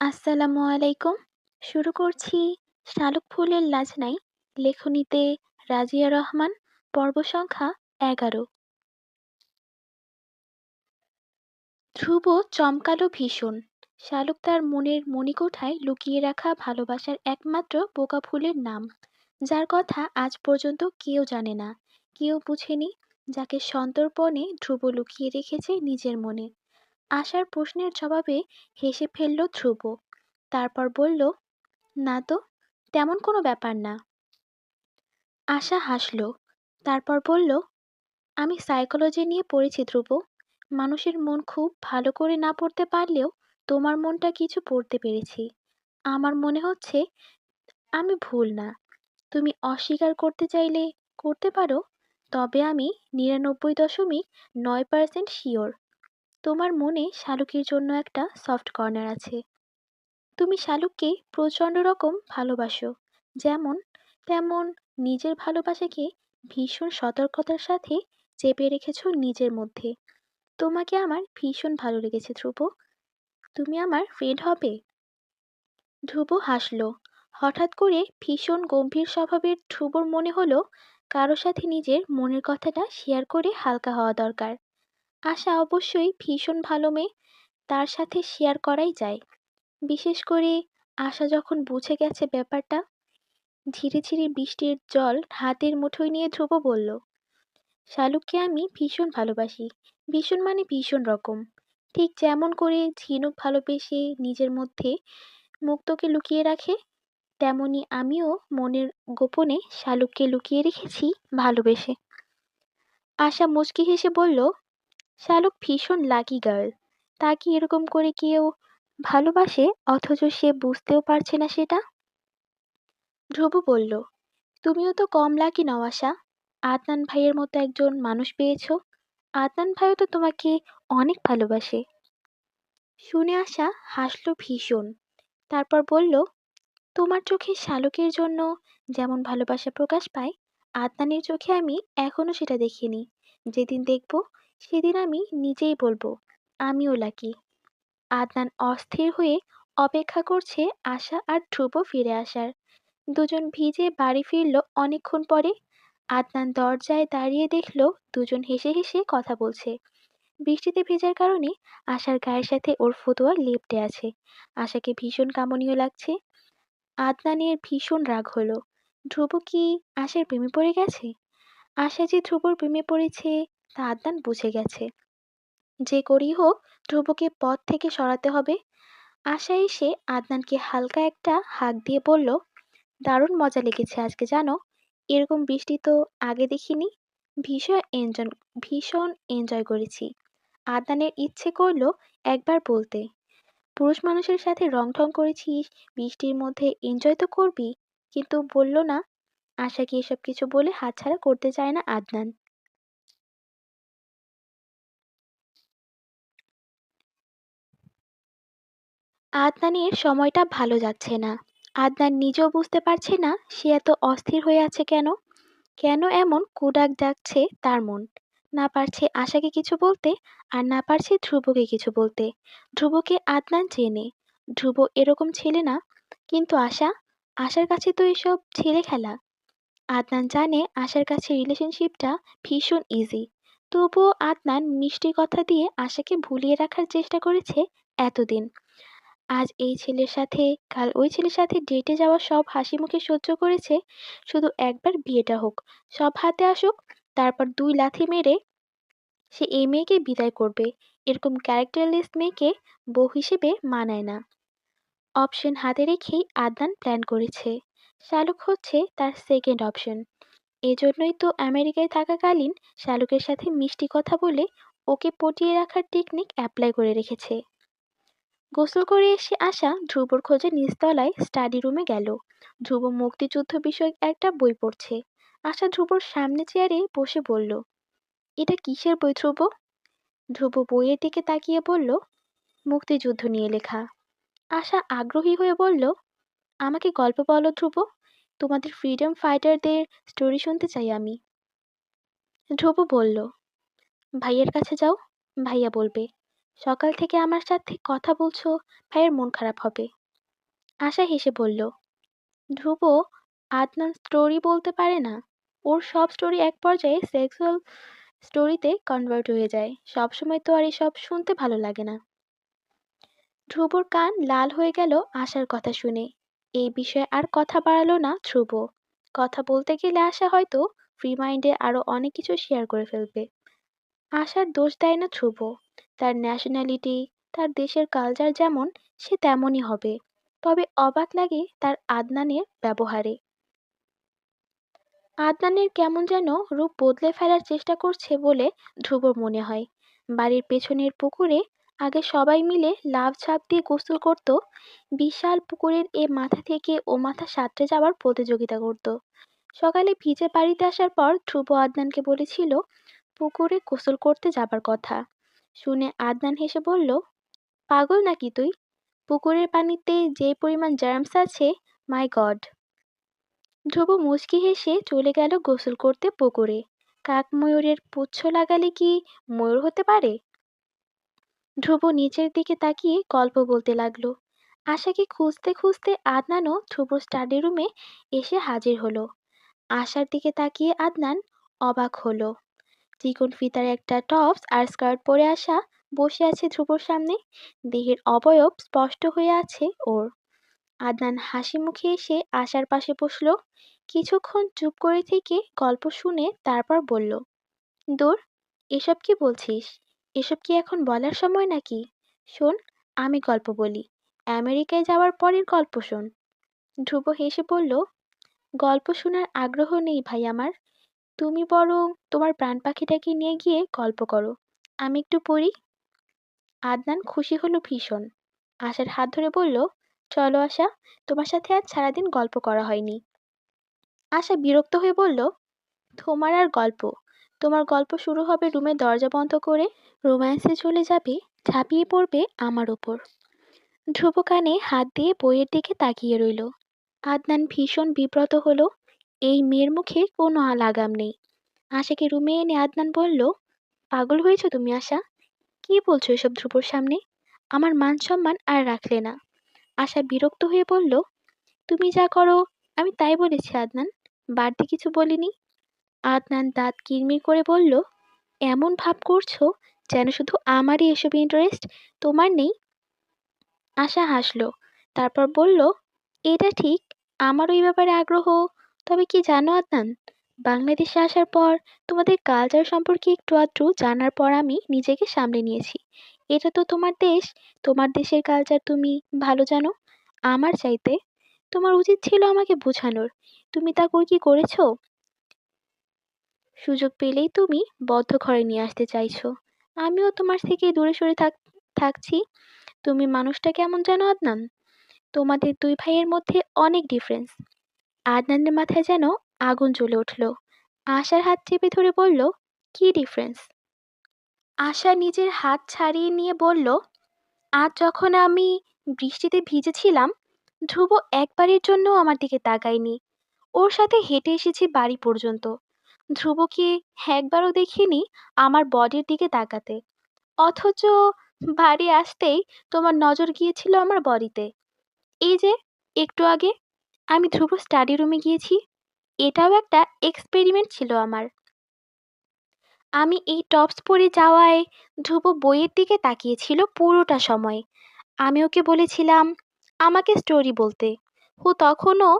আসসালামু আলাইকুম। শুরু করছি শালুক ফুলের লাজ নাই, লেখনীতে রাজিয়া রহমান, পর্ব সংখ্যা এগারো। ধ্রুব চমকালো ভীষণ। শালুক তার মনের মণিকোঠায় লুকিয়ে রাখা ভালোবাসার একমাত্র বোকা ফুলের নাম। যার কথা আজ পর্যন্ত কেউ জানে না, কেউ বুঝেনি, যাকে সন্তর্পণে ধ্রুব লুকিয়ে রেখেছে নিজের মনে। আশার প্রশ্নের জবাবে হেসে ফেলল ধ্রুব। তারপর বলল, না তো, তেমন কোনো ব্যাপার না। আশা হাসল। তারপর বলল, আমি সাইকোলজি নিয়ে পড়েছি ধ্রুব। মানুষের মন খুব ভালো করে না পড়তে পারলেও তোমার মনটা কিছু পড়তে পেরেছি। আমার মনে হচ্ছে আমি ভুল না। তুমি অস্বীকার করতে চাইলে করতে পারো, তবে আমি নিরানব্বই দশমিক নয় পার্সেন্ট শিওর তোমার মনে শালুকের জন্য একটা সফট কর্নার আছে। তুমি শালুককে প্রচণ্ড রকম ভালোবাসো। যেমন, তেমন নিজের ভালোবাসাকে ভীষণ সতর্কতার সাথে চেপে রেখেছ নিজের মধ্যে। তোমাকে আমার ভীষণ ভালো লেগেছে, ধ্রুব। তুমি আমার ফ্রেন্ড হবে। ধ্রুব হাসল। হঠাৎ করে ভীষণ গম্ভীর স্বভাবের ধ্রুবর মনে হলো কারও সাথে নিজের মনের কথাটা শেয়ার করে হালকা হওয়া দরকার। আশা অবশ্যই ভীষণ ভালো মেয়ে। তার সাথে শেয়ার করাই যায়। বিশেষ করে আশা যখন বুঝে গেছে ব্যাপারটা, ধীরে ধীরে বৃষ্টির জল হাতের মুঠোয় নিয়ে ধ্রুব বলল, শালুককে আমি ভীষণ ভালোবাসি। ভীষণ মানে ভীষণ রকম। ঠিক যেমন করে ঝিনুক ভালোবেসে নিজের মধ্যে মুক্তকে লুকিয়ে রাখে, তেমনি আমিও মনের গোপনে শালুককে লুকিয়ে রেখেছি ভালোবেসে। আশা মুচকি হেসে বলল শালুক ভীষণ লাকি গার্ল তাকে এরকম করে কেউ ভালোবাসে, অথচ সে বুঝতেও পারছে না সেটা? ধ্রুব বলল, তুমিও তো কম লাকি নও আশা। আদনান ভাইয়ের মতো একজন মানুষ পেয়েছ। আদনান ভাইও তো তোমাকে অনেক ভালোবাসে। শুনে আসা হাসলো ভীষণ। তারপর বলল, তোমার চোখে শালুকের জন্য যেমন ভালোবাসা প্রকাশ পায়, আদনানের চোখে আমি এখনও সেটা দেখিনি। যেদিন দেখব সেদিন আমি নিজেই বলব, আমিও লাকি। আদনান অস্থির হয়ে অপেক্ষা করছে আশা আর ধ্রুব ফিরে আসার। দুজন ভিজে বাড়ি ফিরল অনেকক্ষণ পরে। আদনান দরজায় দাঁড়িয়ে দেখল দুজন হেসে হেসে কথা বলছে। বৃষ্টিতে ভেজার কারণে আশার গায়ের সাথে ওর ফতুয়া লেপটে আছে। আশাকে ভীষণ কামনীয় লাগছে। আদনানের ভীষণ রাগ হলো। ধ্রুব কি আশার প্রেমে পড়ে গেছে? আশা যে ধ্রুবর প্রেমে পড়েছে তা আদনান বুঝে গেছে। যে করেই হোক, ধ্রুবকে পথ থেকে সরাতে হবে। আশা এসে আদনানকে হালকা একটা হাঁক দিয়ে বলল, দারুণ মজা লেগেছে আজকে, জানো? এরকম বৃষ্টি তো আগে দেখিনি। ভীষণ এনজয় ভীষণ এনজয় করেছি। আদনানের ইচ্ছে করল একবার বলতে, পুরুষ মানুষের সাথে রং ঠং করেছিস, বৃষ্টির মধ্যে এনজয় তো করবি, কিন্তু বলল না আশাকে এসব কিছু বলে হাতছাড়া করতে চায় না আদনান আদনানের সময়টা ভালো যাচ্ছে না। আদনান নিজেও বুঝতে পারছে না সে এত অস্থির হয়ে আছে কেন? কেন এমন কুডাক ডাকছে তার মন? না পারছে আশাকে কিছু বলতে আর না পারছে ধ্রুবকে কিছু বলতে। ধ্রুবকে আদনান চেনে। ধ্রুব এরকম ছেলে না, কিন্তু আশা, আশার কাছে তো এসব ছেলে খেলা। আদনান জানে আশার কাছে রিলেশনশিপটা ভীষণ ইজি তবুও আদনান মিষ্টি কথা দিয়ে আশাকে ভুলিয়ে রাখার চেষ্টা করেছে এতদিন। আজ এই ছেলের সাথে, কাল ওই ছেলের সাথে ডেটে যাওয়া সব হাসি মুখে সহ্য করেছে, শুধু একবার বিয়েটা হোক। সব হাতে আসুক, তারপর দুই লাথি মেরে সে এই মেয়েকে বিদায় করবে। এরকম ক্যারেক্টারলেস মেয়েকে বউ হিসেবে মানায় না। অপশন হাতে রেখেই আদনান প্ল্যান করেছে। শালুক হচ্ছে তার সেকেন্ড অপশন এজন্যই তো আমেরিকায় থাকাকালীন শালুকের সাথে মিষ্টি কথা বলে ওকে পটিয়ে রাখার টেকনিক অ্যাপ্লাই করে রেখেছে। গোসল করে এসে আসা ধ্রুবর খোঁজে নিচতলায় স্টাডি রুমে গেল। ধ্রুব মুক্তিযুদ্ধ বিষয়ক একটা বই পড়ছে। আশা ধ্রুবর সামনে চেয়ারে বসে বলল, এটা কিসের বই ধ্রুব? ধ্রুব বইয়ের দিকে তাকিয়ে বলল, মুক্তিযুদ্ধ নিয়ে লেখা। আশা আগ্রহী হয়ে বলল, আমাকে গল্প বলো ধ্রুব, তোমাদের ফ্রিডম ফাইটারদের স্টোরি শুনতে চাই আমি। ধ্রুব বলল, ভাইয়ের কাছে যাও, ভাইয়া বলবে। সকাল থেকে আমার সাথে কথা বলছো, ভাইয়ের মন খারাপ হবে। আশা হেসে বলল, ধ্রুব আদনান স্টোরি বলতে পারে না। ওর সব স্টোরি এক পর্যায়ে সেক্সুয়াল স্টোরিতে কনভার্ট হয়ে যায়। সবসময় তো আর এসব শুনতে ভালো লাগে না। ধ্রুবর কান লাল হয়ে গেল আশার কথা শুনে। এই বিষয়ে আর কথা বাড়ালো না ধ্রুব। কথা বলতে গেলে আশা হয়তো ফ্রি মাইন্ডে আরও অনেক কিছু শেয়ার করে ফেলবে। আশার দোষ দেয় না ধ্রুব। তার ন্যাশনালিটি তার দেশের কালচার যেমন, সে তেমনই হবে। তবে অবাক লাগে তার আদনানের ব্যবহারে। আদনানের কেমন যেন রূপ বদলে ফেলার চেষ্টা করছে বলে ধ্রুবর মনে হয়। বাড়ির পেছনের পুকুরে আগে সবাই মিলে লাভ ঝাঁপ দিয়ে গোসল করত। বিশাল পুকুরের এ মাথা থেকে ও মাথা সাঁতরে যাওয়ার প্রতিযোগিতা করত। সকালে ভিজে বাড়িতে আসার পর ধ্রুব আদনানকে বলেছিল পুকুরে গোসল করতে যাবার কথা। শুনে আদনান হেসে বলল, পাগল নাকি তুই? পুকুরের পানিতে যে পরিমাণ জার্মস আছে মাই গড ধ্রুব মুচকি হেসে চলে গেল গোসল করতে পুকুরে। কাক ময়ূরের পুচ্ছ লাগালে কি ময়ূর হতে পারে? ধ্রুব নিচের দিকে তাকিয়ে গল্প বলতে লাগল। আশাকে খুঁজতে খুঁজতে আদনানও ধ্রুব স্টাডি রুমে এসে হাজির হলো। আশার দিকে তাকিয়ে আদনান অবাক হলো। চিকন ফিতার একটা টপস আর স্কার্ট পরে আসা, বসে আছে ধ্রুবর সামনে। দেহের অবয়ব স্পষ্ট হয়ে আছে ওর। আদনান হাসি মুখে এসে আশার পাশে বসল। কিছুক্ষণ চুপ করে থেকে গল্প শুনে তারপর বলল, দূর, এসব কি বলছিস? এসব কি এখন বলার সময় নাকি? শোন, আমি গল্প বলি। আমেরিকায় যাওয়ার পরের গল্প শোন। ধ্রুব হেসে বলল, গল্প শোনার আগ্রহ নেই ভাই আমার। তুমি বরং তোমার প্রাণ পাখিটাকে নিয়ে গিয়ে গল্প করো। আমি একটু পড়ি। আদনান খুশি হলো ভীষণ। আশার হাত ধরে বলল, চলো আশা, তোমার সাথে আজ সারাদিন গল্প করা হয়নি। আশা বিরক্ত হয়ে বলল, তোমার আর গল্প? তোমার গল্প শুরু হবে রুমে দরজা বন্ধ করে রোম্যান্সে চলে যাবে, ঝাঁপিয়ে পড়বে আমার ওপর। ধ্রুব কানে হাত দিয়ে বইয়ের দিকে তাকিয়ে রইল। আদনান ভীষণ বিব্রত হলো। এই মেয়ের মুখে কোনো লাগাম নেই। আশাকে রুমে এনে আদনান বলল, পাগল হয়েছো তুমি, আশা? কি বলছো এসব ধ্রুবর সামনে? আমার মান সম্মান আর রাখলে না। আশা বিরক্ত হয়ে বলল, তুমি যা করো, আমি তাই বলেছি, আদনান। বাড়তি কিছু বলিনি। আদনান দাঁত কিরমির করে বলল, এমন ভাব করছ যেন শুধু আমারই এসব ইন্টারেস্ট তোমার নেই? আশা হাসলো, তারপর বলল, এটা ঠিক আমার ওই ব্যাপারে আগ্রহ। তবে কি জানো আদনান? বাংলাদেশে আসার পর তোমাদের কালচার সম্পর্কে একটু আধটু জানার পর আমি নিজেকে সামলে নিয়েছি। এটা তো তোমার দেশ, তোমার দেশের কালচার তুমি ভালো জানো? আমার চাইতে? তোমার উচিত ছিল আমাকে বোঝানোর। তুমি তা কি করেছ? সুযোগ পেলেই তুমি বদ্ধ ঘরে নিয়ে আসতে চাইছো। আমিও তোমার থেকে দূরে সরে থাক, থাকছি। তুমি মানুষটা কেমন জানো আদনান? তোমাদের দুই ভাইয়ের মধ্যে অনেক ডিফারেন্স আদনানের মাথায় যেন আগুন জ্বলে উঠল। আশার হাত চেপে ধরে বলল, কি ডিফারেন্স আশা নিজের হাত ছাড়িয়ে নিয়ে বলল, আজ যখন আমি বৃষ্টিতে ভিজেছিলাম, ধ্রুব একবারের জন্য আমার দিকে তাকায়নি। ওর সাথে হেঁটে এসেছি বাড়ি পর্যন্ত। ধ্রুবকে একবারও দেখিনি আমার বডির দিকে তাকাতে। অথচ বাড়ি আসতেই তোমার নজর গিয়েছিল আমার বডিতে। এই যে, একটু আগে আমি ধ্রুব স্টাডি রুমে গিয়েছি। এটাও একটা এক্সপেরিমেন্ট ছিল আমার। আমি এই টপস পরে যাওয়ায় ধ্রুব বইয়ের দিকে তাকিয়েছিল পুরোটা সময়। আমি ওকে বলেছিলাম, আমাকে স্টোরি বলতে। ও তখনও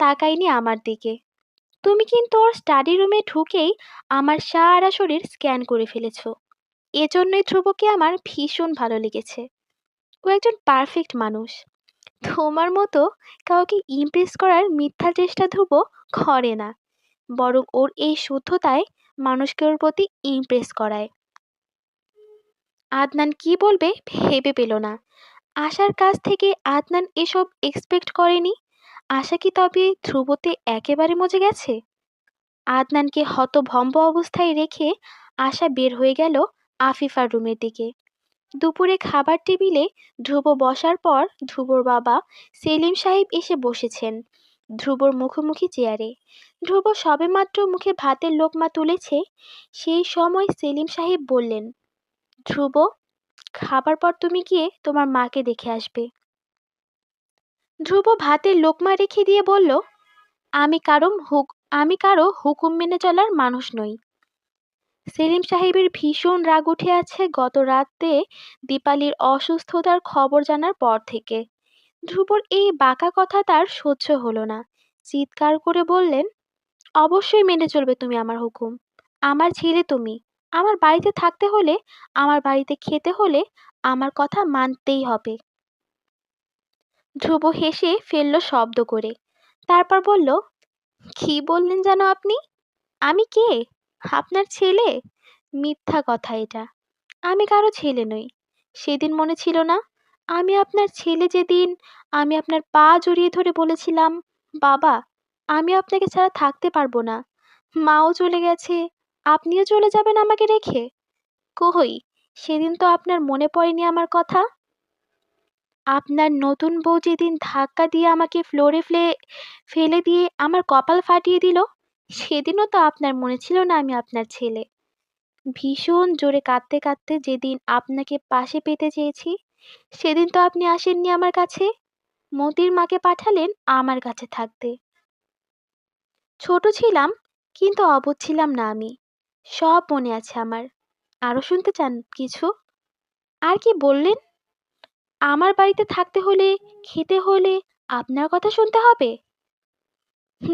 তাকায়নি আমার দিকে। তুমি কিন্তু ওর স্টাডি রুমে ঢুকেই আমার সারা শরীর স্ক্যান করে ফেলেছো। এজন্যই ধ্রুবকে আমার ভীষণ ভালো লেগেছে। ও একজন পারফেক্ট মানুষ। তোমার মতো কাউকে ইমপ্রেস করার মিথ্যা চেষ্টা ধ্রুব করে না। বরং ওর এই শুদ্ধতায় মানুষকে ওর প্রতি ইমপ্রেস করায়। আদনান কি বলবে ভেবে পেল না। আশার কাছ থেকে আদনান এসব এক্সপেক্ট করেনি। আশা কি তবে ধ্রুবতে একেবারে মজে গেছে? আদনানকে হতভম্ব অবস্থায় রেখে আশা বের হয়ে গেল আফিফার রুমের দিকে। দুপুরে খাবার টেবিলে ধ্রুব বসার পর ধ্রুবর বাবা সেলিম সাহেব এসে বসেছেন। ধ্রুবর মুখোমুখি চেয়ারে। ধ্রুব সবেমাত্র মুখে ভাতের লোকমা তুলেছে, সেই সময় সেলিম সাহেব বললেন, ধ্রুব, খাবার পর তুমি গিয়ে তোমার মাকে দেখে আসবে। ধ্রুব ভাতের লোকমা রেখে দিয়ে বলল, আমি কারও হুক, আমি কারও হুকুম মেনে চলার মানুষ নই। সেলিম সাহেবের ভীষণ রাগ উঠে আছে গত রাতে দীপালির অসুস্থতার খবর জানার পর থেকে। ধ্রুবর এই বাঁকা কথা তার সহ্য হলো না। চিৎকার করে বললেন, অবশ্যই মেনে চলবে তুমি আমার হুকুম। আমার ছেলে তুমি। আমার বাড়িতে থাকতে হলে, আমার বাড়িতে খেতে হলে আমার কথা মানতেই হবে। ধ্রুব হেসে ফেলল শব্দ করে। তারপর বলল, কি বললেন যেন আপনি? আমি কে? আপনার ছেলে? মিথ্যা কথা এটা। আমি কারও ছেলে নই। সেদিন মনে ছিল না, আমি আপনার ছেলে যেদিন আমি আপনার পা জড়িয়ে ধরে বলেছিলাম, বাবা, আমি আপনাকে ছাড়া থাকতে পারব না। মাও চলে গেছে, আপনিও চলে যাবেন আমাকে রেখে? কই, সেদিন তো আপনার মনে পড়েনি আমার কথা? আপনার নতুন বউ যেদিন ধাক্কা দিয়ে আমাকে ফ্লোরে ফেলে ফেলে দিয়ে আমার কপাল ফাটিয়ে দিল? সেদিনও তো আপনার মনে ছিল না আমি আপনার ছেলে। ভীষণ জোরে কাঁদতে কাঁদতে যেদিন আপনাকে পাশে পেতে চেয়েছি, সেদিন তো আপনি আসেননি আমার কাছে। মতির মাকে পাঠালেন আমার কাছে থাকতে। ছোট ছিলাম, কিন্তু অবুঝ ছিলাম না আমি। সব মনে আছে আমার। আরও শুনতে চান কিছু? আর কি বললেন? আমার বাড়িতে থাকতে হলে, খেতে হলে আপনার কথা শুনতে হবে?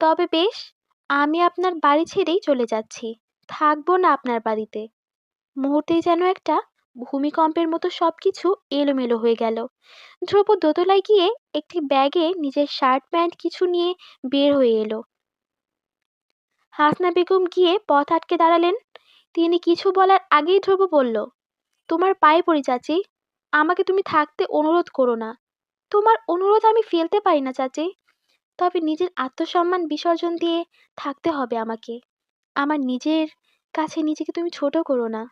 তবে বেশ আমি আপনার বাড়ি ছেড়েই চলে যাচ্ছি। থাকব না আপনার বাড়িতে। মুহূর্তেই যেন একটা ভূমিকম্পের মতো সব কিছু এলোমেলো হয়ে গেল। ধ্রুব দোতলায় গিয়ে একটি ব্যাগে নিজের শার্ট প্যান্ট কিছু নিয়ে বের হয়ে এলো। হাসনা বেগম গিয়ে পথ আটকে দাঁড়ালেন। তিনি কিছু বলার আগেই ধ্রুব বলল, তোমার পায়ে পড়ি চাচি। আমাকে তুমি থাকতে অনুরোধ করো না। তোমার অনুরোধ আমি ফেলতে পারি না, চাচি। তবে নিজের আত্মসম্মান বিসর্জন দিয়ে থাকতে হবে আমাকে। আমার নিজের কাছে নিজেকে তুমি ছোট করো না।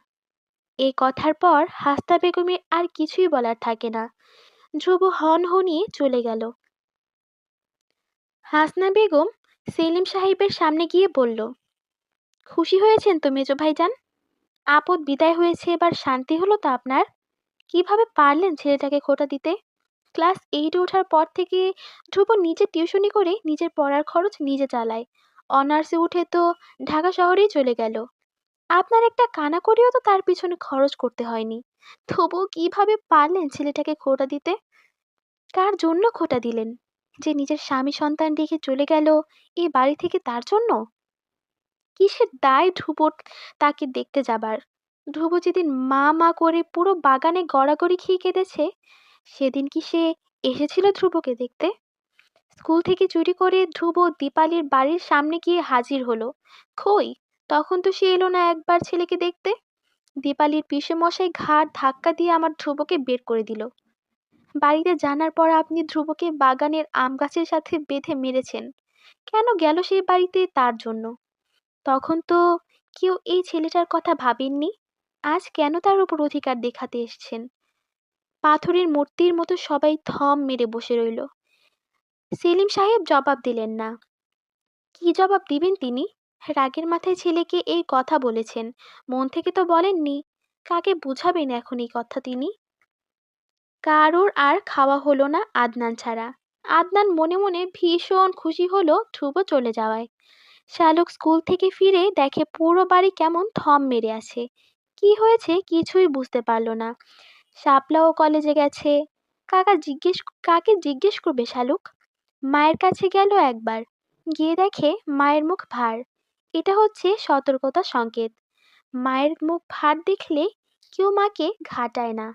এই কথার পর হাস্তা বেগমের আর কিছুই বলার থাকে না। ধ্রুব হন হনিয়ে চলে গেল। হাসনা বেগম সেলিম সাহেবের সামনে গিয়ে বলল, খুশি হয়েছেন তো মেজো ভাইজান? আপদ বিদায় হয়েছে, এবার শান্তি হলো তো আপনার? কীভাবে পারলেন ছেলেটাকে খোটা দিতে? ক্লাস এইটে ওঠার পর থেকে ধ্রুব নিজে টিউশনি করে নিজের পড়ার খরচ নিজে চালায়। অনার্সে উঠে তো ঢাকা শহরেই চলে গেল। আপনার একটা কানা করেও তো তার পিছনে খরচ করতে হয়নি। তবুও কীভাবে পারলেন ছেলেটাকে খোটা দিতে? কার জন্য খোটা দিলেন? যে নিজের স্বামী সন্তান রেখে চলে গেল এই বাড়ি থেকে তার জন্য? কিসের দায় ধ্রুব তাকে দেখতে যাবার? ধ্রুব যেদিন মা মা করে পুরো বাগানে গড়াগড়ি খেয়ে কেঁদেছে সেদিন কি সে এসেছিল ধ্রুবকে দেখতে? স্কুল থেকে চুরি করে ধ্রুব দীপালির বাড়ির সামনে গিয়ে হাজির হলো। কই? তখন তো সে এলো না একবার ছেলেকে দেখতে। দীপালির পিসে মশাই ঘাড় ধাক্কা দিয়ে আমার ধ্রুবকে বের করে দিল। বাড়িতে জানার পর আপনি ধ্রুবকে বাগানের আম গাছের সাথে বেঁধে মেরেছেন। কেন গেল সেই বাড়িতে তার জন্য? তখন তো কেউ এই ছেলেটার কথা ভাবেননি। আজ কেন তার উপর অধিকার দেখাতে এসছেন? পাথরের মূর্তির মতো সবাই থম মেরে বসে রইল। সেলিম সাহেব জবাব দিলেন না। কি জবাব দিবেন তিনি? রাগের মাথায় ছেলেকে এই কথা বলেছেন। মন থেকে তো বলেননি। কাকে বুঝাবেন এখন এই কথা তিনি? কারোর আর খাওয়া হলো না আদনান ছাড়া। আদনান মনে মনে ভীষণ খুশি হলো ধ্রুব চলে যাওয়ায়। শ্যালক স্কুল থেকে ফিরে দেখে পুরো বাড়ি কেমন থম মেরে আছে। কি হয়েছে কিছুই বুঝতে পারল না। শাপলাও কলেজে গেছে। কাকা জিজ্ঞেস, কাকে জিজ্ঞেস করবে শালুক? মায়ের কাছে গেল একবার। গিয়ে দেখে মায়ের মুখ ভার। এটা হচ্ছে সতর্কতা সংকেত। মায়ের মুখ ভার দেখলে কেউ মাকে ঘাটায় না।